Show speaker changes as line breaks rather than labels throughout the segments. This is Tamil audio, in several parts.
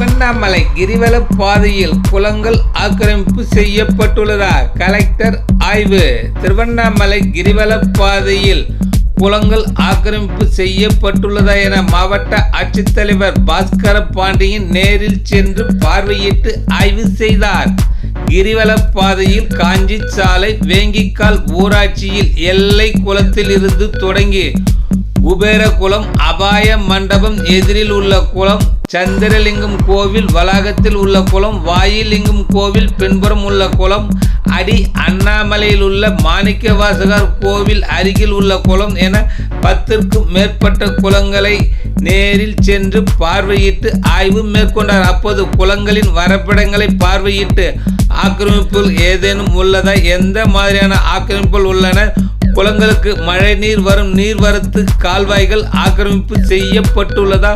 திருவண்ணாமலை கிரிவல பாதையில் குளங்கள் ஆக்கிரமிப்பு செய்யப்பட்டுள்ளதா கலெக்டர் ஆய்வு. திருவண்ணாமலை கிரிவல பாதையில் குளங்கள் ஆக்கிரமிப்பு செய்யப்பட்டுள்ளதா என மாவட்ட ஆட்சித்தலைவர் பாஸ்கர பாண்டியன் நேரில் சென்று பார்வையிட்டு ஆய்வு செய்தார். கிரிவல பாதையில் காஞ்சி சாலை வேங்கிக்கால் ஊராட்சியில் எல்லை குளத்தில் இருந்து தொடங்கி குபேரகுளம் அபாய மண்டபம் எதிரில் உள்ள குளம் சந்திரலிங்கம் கோவில் வளாகத்தில் உள்ள குளம் வாயிலிங்கம் கோவில் பின்புறம் உள்ள குளம் அடி அண்ணாமலையில் உள்ள மாணிக்கவாசகர் கோவில் அருகில் உள்ள குளம் என பத்திற்கும் மேற்பட்ட குளங்களை நேரில் சென்று பார்வையிட்டு ஆய்வு மேற்கொண்டார். அப்போது குளங்களின் வரைபடங்களை பார்வையிட்டு ஆக்கிரமிப்புகள் ஏதேனும் உள்ளதா? எந்த மாதிரியான ஆக்கிரமிப்புகள் உள்ளன? குளங்களுக்கு மழை நீர் வரும் நீர்வரத்து கால்வாய்கள் ஆக்கிரமிப்பு செய்யப்பட்டுள்ளதா?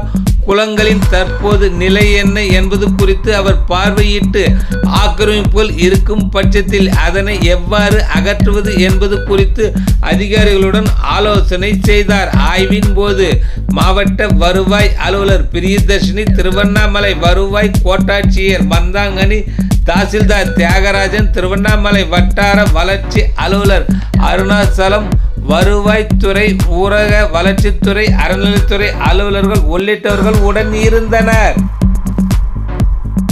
குளங்களின் தற்போது நிலை என்ன என்பது குறித்து அவர் பார்வையிட்டு ஆக்கிரமிப்புகள் இருக்கும் பட்சத்தில் அதனை எவ்வாறு அகற்றுவது என்பது குறித்து அதிகாரிகளுடன் ஆலோசனை செய்தார். ஆய்வின் போது மாவட்ட வருவாய் அலுவலர் பிரியதர்ஷினி திருவண்ணாமலை வருவாய் கோட்டாட்சியர் மந்தாங்கனி தாசில்தார் தியாகராஜன் திருவண்ணாமலை வட்டார வளர்ச்சி அலுவலர் அருணாச்சலம் வருவாய்த்துறை ஊரக வளர்ச்சித்துறை அறநிலைத்துறை அலுவலர்கள் உள்ளிட்டவர்கள் உடன் இருந்தனர்.